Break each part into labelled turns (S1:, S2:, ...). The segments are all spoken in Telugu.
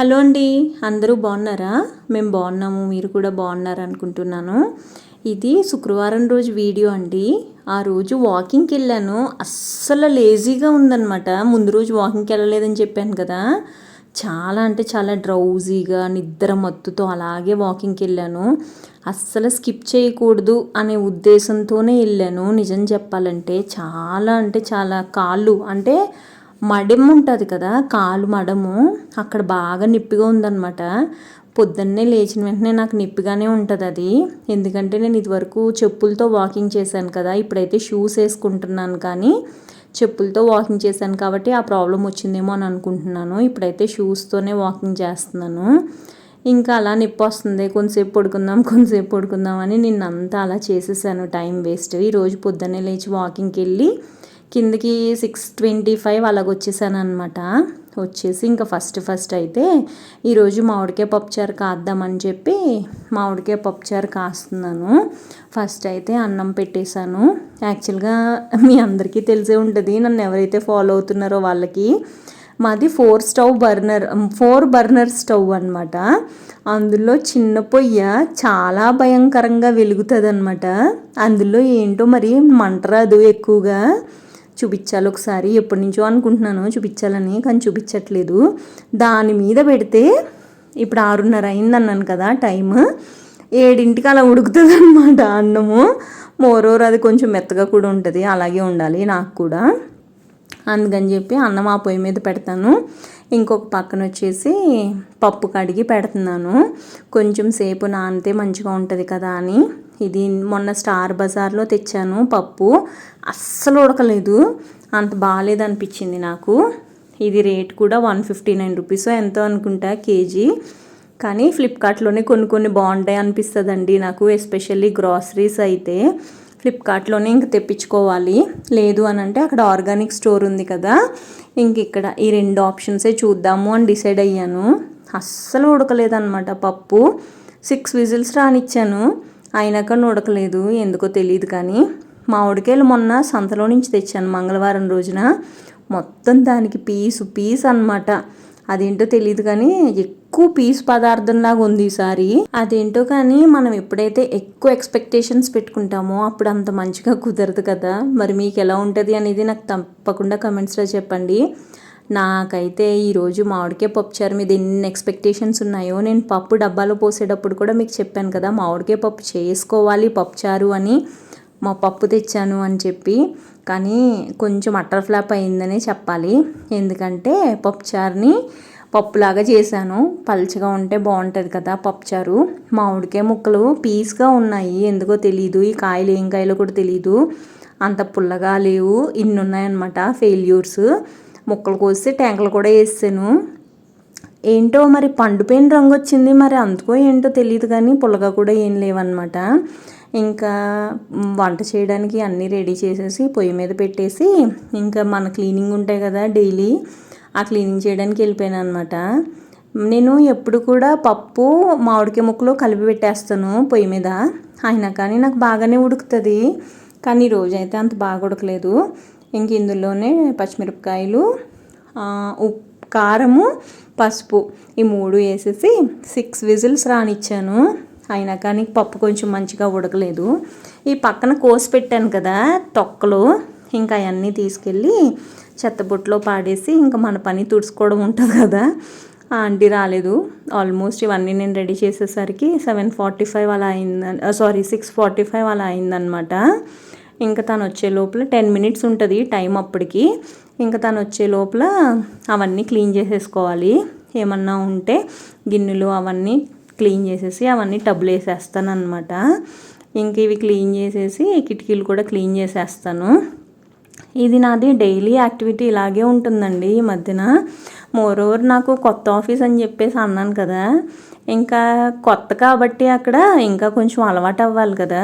S1: హలో అండి అందరూ బాగున్నారా? మేము బాగున్నాము మీరు కూడా బాగున్నారు అనుకుంటున్నాను. ఇది శుక్రవారం రోజు వీడియో అండి. ఆ రోజు వాకింగ్కి వెళ్ళాను. అస్సలు లేజీగా ఉందన్నమాట. ముందు రోజు వాకింగ్కి వెళ్ళలేదని చెప్పాను కదా. చాలా అంటే చాలా డ్రౌజీగా నిద్ర మత్తుతో అలాగే వాకింగ్కి వెళ్ళాను. అస్సలు స్కిప్ చేయకూడదు అనే ఉద్దేశంతోనే వెళ్ళాను. నిజం చెప్పాలంటే చాలా అంటే చాలా కాళ్ళు అంటే మడెం ఉంటుంది కదా కాలు మడము. అక్కడ బాగా నిప్పిగా ఉందన్నమాట. పొద్దున్నే లేచిన వెంటనే నాకు నిప్పిగానే ఉంటుంది అది. ఎందుకంటే నేను ఇదివరకు చెప్పులతో వాకింగ్ చేశాను కదా ఇప్పుడైతే షూస్ వేసుకుంటున్నాను కానీ చెప్పులతో వాకింగ్ చేశాను కాబట్టి ఆ ప్రాబ్లం వచ్చిందేమో అని అనుకుంటున్నాను. ఇప్పుడైతే షూస్తోనే వాకింగ్ చేస్తున్నాను. ఇంకా అలా నొప్పి వస్తుంది. కొంతసేపు పడుకుందాం కొంతసేపు పడుకుందాం అని నిన్నంతా అలా చేసేసాను. టైం వేస్ట్ ఈరోజు పొద్దున్నే లేచి వాకింగ్కి వెళ్ళి కిందకి సిక్స్ ట్వంటీ ఫైవ్ అలాగ వచ్చేసాను అనమాట వచ్చేసి ఇంకా ఫస్ట్ ఫస్ట్ అయితే ఈరోజు మామిడికాయ పప్పుచారు కాద్దామని చెప్పి మామిడికాయ పప్పుచారు కాస్తున్నాను. ఫస్ట్ అయితే అన్నం పెట్టేశాను. యాక్చువల్గా మీ అందరికీ తెలిసే ఉంటుంది నన్ను ఎవరైతే ఫాలో అవుతున్నారో వాళ్ళకి. మాది four stove burner four burner stove అనమాట అందులో చిన్న పొయ్య చాలా భయంకరంగా వెలుగుతుంది అనమాట అందులో ఏంటో మరి మంటరాదు ఎక్కువగా. చూపించాలి ఒకసారి. ఎప్పటి నుంచో అనుకుంటున్నాను చూపించాలని కానీ చూపించట్లేదు. దాని మీద పెడితే ఇప్పుడు ఆరున్నర అయిందన్నాను కదా టైం ఏడింటికి అలా ఉడుకుతుంది అనమాట అన్నము. మోరోర్ అది కొంచెం మెత్తగా కూడా ఉంటుంది. అలాగే ఉండాలి నాకు కూడా. అందుకని చెప్పి అన్నం ఆ పొయ్యి మీద పెడతాను. ఇంకొక పక్కన వచ్చేసి పప్పు కడిగి పెడుతున్నాను. కొంచెం సేపు నానితే మంచిగా ఉంటుంది కదా అని. ఇది మొన్న స్టార్ బజార్లో తెచ్చాను పప్పు. అస్సలు ఉడకలేదు. అంత బాగాలేదు అనిపించింది నాకు. ఇది రేట్ కూడా వన్ ఫిఫ్టీ నైన్ రూపీస్. ఎంతో అనుకుంటా కేజీ. కానీ ఫ్లిప్కార్ట్లోనే కొన్ని కొన్ని బాగుంటాయి అనిపిస్తుందండి నాకు ఎస్పెషల్లీ గ్రాసరీస్ అయితే. ఫ్లిప్కార్ట్లోనే ఇంక తెప్పించుకోవాలి. లేదు అని అంటే అక్కడ ఆర్గానిక్ స్టోర్ ఉంది కదా. ఇంక ఇక్కడ ఈ రెండు ఆప్షన్సే చూద్దాము అని డిసైడ్ అయ్యాను. అస్సలు ఉడకలేదన్నమాట పప్పు. సిక్స్ విజిల్స్ రానిచ్చాను. అయినాక నుడకలేదు ఎందుకో తెలియదు కానీ. మామిడికాయలు మొన్న సంతలో నుంచి తెచ్చాను మంగళవారం రోజున. మొత్తం దానికి పీసు పీస్ అనమాట అదేంటో తెలియదు కానీ ఎక్కువ పీస్ పదార్థంలాగా ఉంది ఈసారి. అదేంటో కానీ మనం ఎప్పుడైతే ఎక్కువ ఎక్స్పెక్టేషన్స్ పెట్టుకుంటామో అప్పుడు అంత మంచిగా కుదరదు కదా. మరి మీకు ఎలా ఉంటుంది అనేది నాకు తప్పకుండా కమెంట్స్లో చెప్పండి. నాకైతే ఈరోజు మామిడికాయ పప్పుచారు మీద ఎన్ని ఎక్స్పెక్టేషన్స్ ఉన్నాయో నేను పప్పు డబ్బాలో పోసేటప్పుడు కూడా మీకు చెప్పాను కదా మామిడికాయ పప్పు చేసుకోవాలి పప్పుచారు అని మా పప్పు తెచ్చాను అని చెప్పి. కానీ కొంచెం అట్టర్ ఫ్లాప్ అయిందనే చెప్పాలి. ఎందుకంటే పప్పుచారుని పప్పులాగా చేశాను. పల్చగా ఉంటే బాగుంటుంది కదా పప్పుచారు మామిడికాయ ముక్కలు పీస్గా ఉన్నాయి. ఎందుకో తెలియదు ఈ కాయలు ఏం కాయలు కూడా తెలియదు అంత పుల్లగా లేవు. ఇన్ని ఉన్నాయన్నమాట ఫెయిల్యూర్స్ ముక్కలు కోసి ట్యాంకులు కూడా వేసాను. ఏంటో మరి పండుపోయిన రంగు వచ్చింది మరి అందుకో ఏంటో తెలియదు కానీ పుల్లగా కూడా ఏం లేవన్నమాట. ఇంకా వంట చేయడానికి అన్నీ రెడీ చేసేసి పొయ్యి మీద పెట్టేసి ఇంకా మన క్లీనింగ్ ఉంటాయి కదా డైలీ ఆ క్లీనింగ్ చేయడానికి వెళ్ళిపోయాను అనమాట నేను ఎప్పుడు కూడా పప్పు మామిడికాయ ముక్కలు కలిపి పెట్టేస్తాను పొయ్యి మీద. అయినా కానీ నాకు బాగానే ఉడుకుతుంది. కానీ ఈరోజు అయితే అంత బాగా ఉడకలేదు. ఇంక ఇందులోనే పచ్చిమిరపకాయలు ఉప్పు కారము పసుపు ఈ మూడు వేసేసి సిక్స్ విజిల్స్ రానిచ్చాను. అయినా కానీ పప్పు కొంచెం మంచిగా ఉడకలేదు. ఈ పక్కన కోసి పెట్టాను కదా తొక్కలు. ఇంకా అవన్నీ తీసుకెళ్ళి చెత్తబుట్టలో పాడేసి ఇంకా మన పని తుడుచుకోవడం ఉంటుంది కదా. ఆంటీ రాలేదు. ఆల్మోస్ట్ ఇవన్నీ నేను రెడీ చేసేసరికి సెవెన్ ఫార్టీ ఫైవ్ అలా అయిందని సారీ సిక్స్ ఫార్టీ ఫైవ్ అలా అయిందనమాట ఇంకా తను వచ్చే లోపల టెన్ మినిట్స్ ఉంటుంది టైం అప్పటికి. ఇంకా తను వచ్చే లోపల అవన్నీ క్లీన్ చేసేసుకోవాలి. ఏమన్నా ఉంటే గిన్నెలు అవన్నీ క్లీన్ చేసేసి అవన్నీ టబ్బులు వేసేస్తాను అనమాట ఇంక ఇవి క్లీన్ చేసేసి కిటికీలు కూడా క్లీన్ చేసేస్తాను. ఇది నాది డైలీ యాక్టివిటీ ఇలాగే ఉంటుందండి ఈ మధ్యన. మోర్ ఓవర్ నాకు కొత్త ఆఫీస్ అని చెప్పేసి అన్నాను కదా. ఇంకా కొత్త కాబట్టి అక్కడ ఇంకా కొంచెం అలవాటు అవ్వాలి కదా.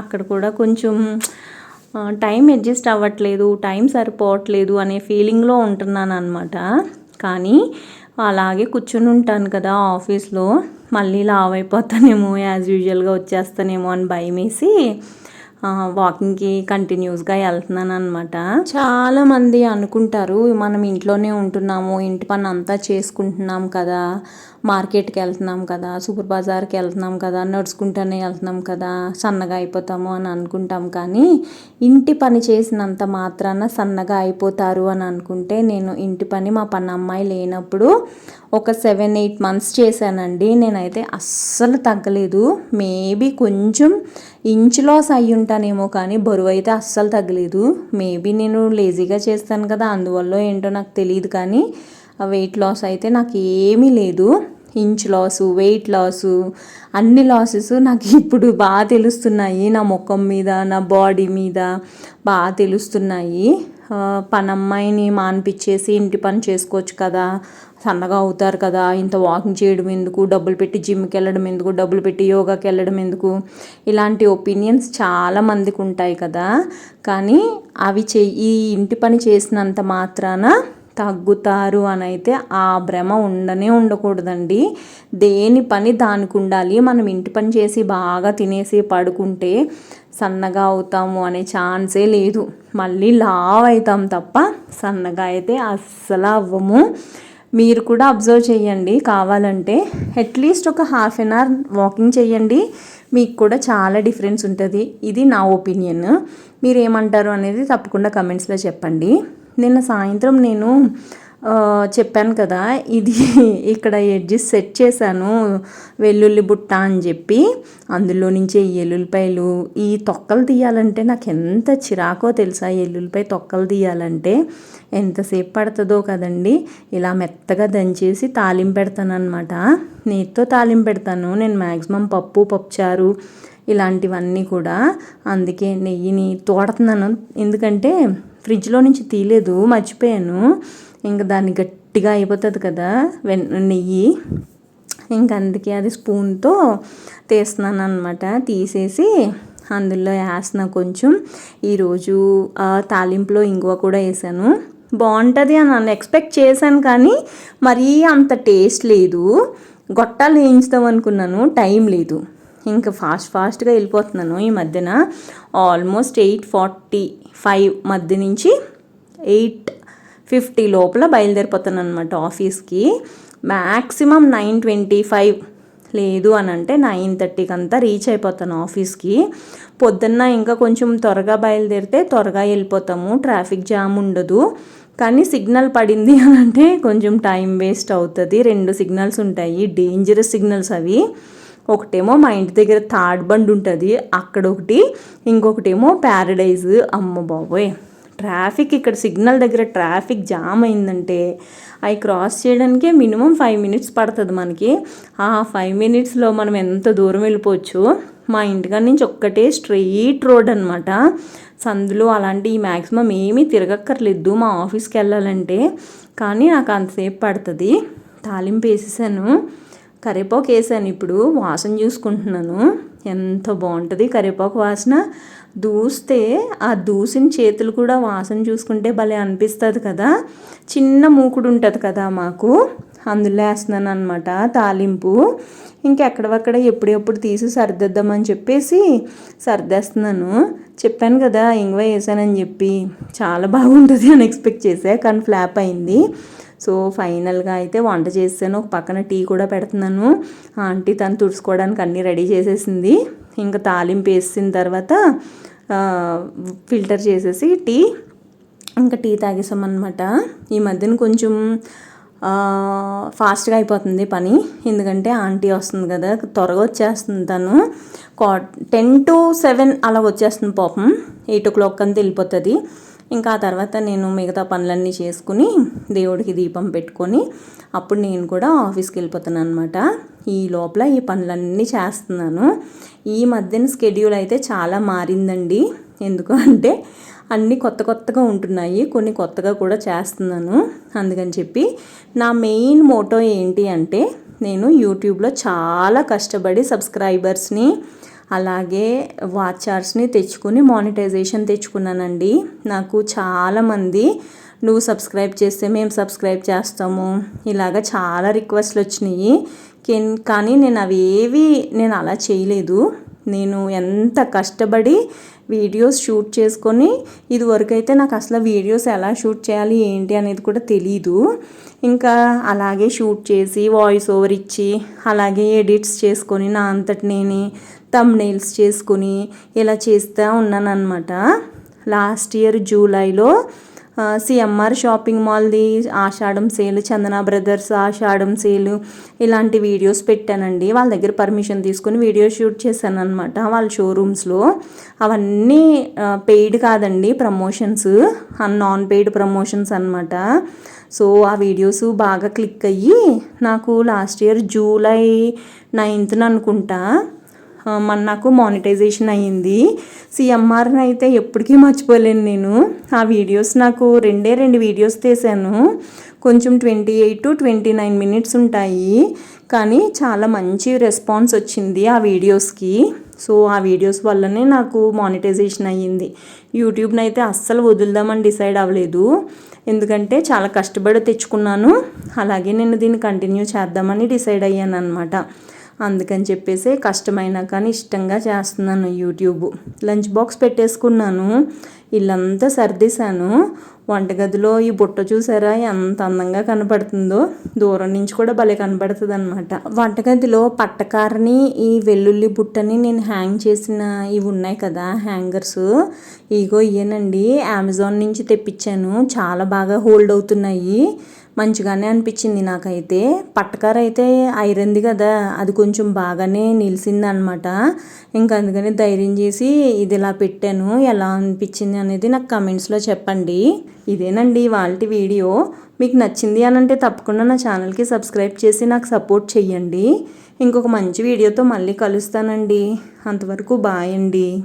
S1: అక్కడ కూడా కొంచెం టైం అడ్జస్ట్ అవ్వట్లేదు టైం సరిపోవట్లేదు అనే ఫీలింగ్లో ఉంటున్నాను అనమాట కానీ అలాగే కూర్చుని ఉంటాను కదా ఆఫీస్లో. మళ్ళీ లావ్ అయిపోతానేమో యాజ్ యూజువల్గా వచ్చేస్తానేమో అని భయం వేసి వాకింగ్కి కంటిన్యూస్గా వెళ్తున్నాను అనమాట చాలామంది అనుకుంటారు మనం ఇంట్లోనే ఉంటున్నాము ఇంటి పని అంతా చేసుకుంటున్నాం కదా. మార్కెట్కి వెళ్తున్నాం కదా సూపర్ బజార్కి వెళ్తున్నాం కదా నడుచుకుంటూనే వెళ్తున్నాం కదా సన్నగా అయిపోతాము అని అనుకుంటాం. కానీ ఇంటి పని చేసినంత మాత్రాన సన్నగా అయిపోతారు అని అనుకుంటే నేను ఇంటి పని మా పని అమ్మాయి లేనప్పుడు ఒక సెవెన్ ఎయిట్ మంత్స్ చేశానండి. నేనైతే అస్సలు తగ్గలేదు. మేబీ కొంచెం ఇంచ్ లాస్ అయ్యి ఉంటానేమో కానీ బరువు అయితే అస్సలు తగ్గలేదు. మేబీ నేను లేజీగా చేస్తాను కదా అందువల్ల ఏంటో నాకు తెలియదు కానీ వెయిట్ లాస్ అయితే నాకు ఏమీ లేదు. ఇంచ్ లాసు వెయిట్ లాసు అన్ని లాసెస్ నాకు ఇప్పుడు బాగా తెలుస్తున్నాయి. నా ముఖం మీద నా బాడీ మీద బాగా తెలుస్తున్నాయి. పనమ్మాయిని మానిపించేసి ఇంటి పని చేసుకోవచ్చు కదా. సన్నగా అవుతారు కదా. ఇంత వాకింగ్ చేయడం ఎందుకు? డబ్బులు పెట్టి జిమ్కి వెళ్ళడం ఎందుకు? డబ్బులు పెట్టి యోగాకి వెళ్ళడం ఎందుకు? ఇలాంటి ఒపీనియన్స్ చాలా మందికి ఉంటాయి కదా. కానీ అవి చెయ్యి ఇంటి పని చేసినంత మాత్రాన తగ్గుతారు అని అయితే ఆ భ్రమ ఉండనే ఉండకూడదండి. దేని పని దానికి ఉండాలి? మనం ఇంటి పని చేసి బాగా తినేసి పడుకుంటే సన్నగా అవుతాము అనే ఛాన్సే లేదు. మళ్ళీ లావ్ అవుతాం తప్ప సన్నగా అయితే అస్సలు అవ్వము. మీరు కూడా అబ్జర్వ్ చేయండి. కావాలంటే అట్లీస్ట్ ఒక హాఫ్ అన్ అవర్ వాకింగ్ చేయండి. మీకు కూడా చాలా డిఫరెన్స్ ఉంటుంది. ఇది నా ఒపీనియన్. మీరు ఏమంటారు అనేది తప్పకుండా కమెంట్స్లో చెప్పండి. నిన్న సాయంత్రం నేను చెప్పాను కదా ఇది ఇక్కడ ఎడ్జెస్ సెట్ చేశాను వెల్లుల్లి బుట్ట అని చెప్పి అందులో నుంచి ఎల్లుల్లిపాయలు ఈ తొక్కలు తీయాలంటే నాకు ఎంత చిరాకో తెలుసా ఎల్లుల్లిపాయ తొక్కలు తీయాలంటే. ఎంతసేపు పడుతుందో కదండి ఇలా మెత్తగా దంచేసి తాలింపు పెడతాను అనమాట నీతో తాలింపు పెడతాను నేను మ్యాక్సిమం పప్పు పప్పుచారు ఇలాంటివన్నీ కూడా. అందుకే నెయ్యిని తోడుతున్నాను. ఎందుకంటే ఫ్రిడ్జ్లో నుంచి తీయలేదు మర్చిపోయాను. ఇంకా దాన్ని గట్టిగా అయిపోతుంది కదా వెన్ నెయ్యి. ఇంక అందుకే అది స్పూన్తో తీస్తున్నాను అనమాట తీసేసి అందులో వేసిన కొంచెం. ఈరోజు తాలింపులో ఇంగువ కూడా వేసాను బాగుంటుంది అని నన్ను ఎక్స్పెక్ట్ చేశాను కానీ మరీ అంత టేస్ట్ లేదు. గొట్టాలు వేయించుదాం అనుకున్నాను టైం లేదు. ఇంకా ఫాస్ట్ ఫాస్ట్గా వెళ్ళిపోతున్నాను ఈ మధ్యన. ఆల్మోస్ట్ ఎయిట్ ఫార్టీ ఫైవ్ మధ్య నుంచి ఎయిట్ ఫిఫ్టీ లోపల బయలుదేరిపోతాను అనమాట ఆఫీస్కి. మ్యాక్సిమం నైన్ ట్వంటీ ఫైవ్ లేదు అని అంటే నైన్ థర్టీకి అంతా రీచ్ అయిపోతాను ఆఫీస్కి. పొద్దున్న ఇంకా కొంచెం త్వరగా బయలుదేరితే త్వరగా వెళ్ళిపోతాము ట్రాఫిక్ జామ్ ఉండదు. కానీ సిగ్నల్ పడింది అని అంటే కొంచెం టైం వేస్ట్ అవుతుంది. రెండు సిగ్నల్స్ ఉంటాయి డేంజరస్ సిగ్నల్స్ అవి. ఒకటేమో మా ఇంటి దగ్గర థర్డ్ బండ్ ఉంటుంది. అక్కడ ఒకటి ఇంకొకటేమో ప్యారడైజ్. అమ్మ బాబోయ్! ట్రాఫిక్ ఇక్కడ సిగ్నల్ దగ్గర ట్రాఫిక్ జామ్ అయిందంటే అవి క్రాస్ చేయడానికే మినిమం ఫైవ్ మినిట్స్ పడుతుంది మనకి. ఆ ఫైవ్ మినిట్స్లో మనం ఎంత దూరం వెళ్ళిపోవచ్చు? మా ఇంటికాడ నుంచి ఒక్కటే స్ట్రెయిట్ రోడ్ అనమాట సందులో అలాంటి మ్యాక్సిమం ఏమీ తిరగక్కర్లేదు మా ఆఫీస్కి వెళ్ళాలంటే. కానీ నాకు అంతసేపు పడుతుంది. తాలింపు వేసేసాను. కరివేపాకు వేసాను. ఇప్పుడు వాసన చూసుకుంటున్నాను. ఎంత బాగుంటుంది కరివేపాకు వాసన. దూస్తే ఆ దూసిన చేతులు కూడా వాసన చూసుకుంటే భలే అనిపిస్తుంది కదా. చిన్న మూకుడు ఉంటుంది కదా మాకు. అందులో వేస్తున్నాను అనమాట తాలింపు. ఇంకెక్కడవక్కడ ఎప్పుడెప్పుడు తీసి సర్దిద్దామని చెప్పేసి సర్దేస్తున్నాను. చెప్పాను కదా ఇంగువ వేసానని చెప్పి. చాలా బాగుంటుంది అని ఎక్స్పెక్ట్ చేసా కానీ ఫ్లాప్ అయింది. సో ఫైనల్గా అయితే వంట చేసాను ఒక పక్కన టీ కూడా పెడుతున్నాను. ఆంటీ తను తుడుచుకోవడానికి అన్నీ రెడీ చేసేసింది. ఇంకా తాలింపు వేసిన తర్వాత ఫిల్టర్ చేసేసి టీ ఇంకా టీ తాగేసామన్నమాట. ఈ మధ్యన కొంచెం ఫాస్ట్గా అయిపోతుంది పని. ఎందుకంటే ఆంటీ వస్తుంది కదా త్వరగా వచ్చేస్తుంది తను. కా టెన్ టు సెవెన్ అలా వచ్చేస్తుంది పాపం. ఎయిట్ ఓ క్లాక్ అంతా వెళ్ళిపోతుంది. ఇంకా ఆ తర్వాత నేను మిగతా పనులన్నీ చేసుకుని దేవుడికి దీపం పెట్టుకొని అప్పుడు నేను కూడా ఆఫీస్కి వెళ్ళిపోతాను అనమాట ఈ లోపల ఈ పనులన్నీ చేస్తున్నాను. ఈ మధ్యన స్కెడ్యూల్ అయితే చాలా మారిందండి. ఎందుకు అంటే అన్నీ కొత్త కొత్తగా ఉంటున్నాయి. కొన్ని కొత్తగా కూడా చేస్తున్నాను. అందుకని చెప్పి నా మెయిన్ మోటో ఏంటి అంటే నేను యూట్యూబ్లో చాలా కష్టపడి సబ్స్క్రైబర్స్ని అలాగే వాచర్స్ని తెచ్చుకుని మానిటైజేషన్ తెచ్చుకున్నానండి. నాకు చాలామంది నువ్వు సబ్స్క్రైబ్ చేస్తే మేము సబ్స్క్రైబ్ చేస్తాము. ఇలాగ చాలా రిక్వెస్ట్లు వచ్చినాయి. కానీ నేను అవి ఏవి నేను అలా చేయలేదు. నేను ఎంత కష్టపడి వీడియోస్ షూట్ చేసుకొని ఇదివరకైతే నాకు అసలు వీడియోస్ ఎలా షూట్ చేయాలి ఏంటి అనేది కూడా తెలీదు. ఇంకా అలాగే షూట్ చేసి వాయిస్ ఓవర్ ఇచ్చి అలాగే ఎడిట్స్ చేసుకొని నా అంతటి నేనే తమ్నైల్స్ చేసుకొని ఇలా చేస్తూ ఉన్నాను అనమాట లాస్ట్ ఇయర్ జూలైలో CMR shopping మాల్ది Ashadham sale Chandana brothers Ashadham sale ఇలాంటి వీడియోస్ పెట్టానండి. వాళ్ళ దగ్గర పర్మిషన్ తీసుకొని వీడియో షూట్ చేశాను అనమాట వాళ్ళ షోరూమ్స్లో అవన్నీ పెయిడ్ కాదండి ప్రమోషన్స్ నాన్ పెయిడ్ ప్రమోషన్స్ అనమాట సో ఆ వీడియోస్ బాగా క్లిక్ అయ్యి నాకు లాస్ట్ ఇయర్ జూలై నైన్త్న అనుకుంటా మన నాకు మానిటైజేషన్ అయ్యింది. సిఎంఆర్ని అయితే ఎప్పటికీ మర్చిపోలేను నేను. ఆ వీడియోస్ నాకు రెండే రెండు వీడియోస్ తీసాను. కొంచెం twenty eight to twenty nine minutes ఉంటాయి. కానీ చాలా మంచి రెస్పాన్స్ వచ్చింది ఆ వీడియోస్కి సో ఆ వీడియోస్ వల్లనే నాకు మానిటైజేషన్ అయ్యింది. యూట్యూబ్ని అయితే అస్సలు వదులుదామని డిసైడ్ అవ్వలేదు. ఎందుకంటే చాలా కష్టపడి తెచ్చుకున్నాను. అలాగే నేను దీన్ని కంటిన్యూ చేద్దామని డిసైడ్ అయ్యాను అనమాట అందుకని చెప్పేసి కష్టమైనా కానీ ఇష్టంగా చేస్తున్నాను యూట్యూబ్. లంచ్ బాక్స్ పెట్టేసుకున్నాను. ఇల్లంతా సర్దేశాను. వంటగదిలో ఈ బుట్ట చూసారా? ఎంత అందంగా కనపడుతుందో. దూరం నుంచి కూడా భలే కనపడుతుంది అనమాట వంటగదిలో పట్టకారని ఈ వెల్లుల్లి బుట్టని నేను హ్యాంగ్ చేసిన ఇవి ఉన్నాయి కదా హ్యాంగర్స్. ఇగో ఇయ్యనండి. అమెజాన్ నుంచి తెప్పించాను. చాలా బాగా హోల్డ్ అవుతున్నాయి. మంచిగానే అనిపించింది నాకైతే. పట్టకార అయితే ఐరన్ది కదా అది కొంచెం బాగానే నిలిచింది అనమాట ఇంకా అందుకని ధైర్యం చేసి ఇది ఇలా పెట్టాను. ఎలా అనిపించింది అనేది నాకు కమెంట్స్లో చెప్పండి. ఇదేనండి వాళ్ళ వీడియో. మీకు నచ్చింది అని అంటే తప్పకుండా నా ఛానల్కి సబ్స్క్రైబ్ చేసి నాకు సపోర్ట్ చెయ్యండి. ఇంకొక మంచి వీడియోతో మళ్ళీ కలుస్తానండి. అంతవరకు బాయ్ అండి.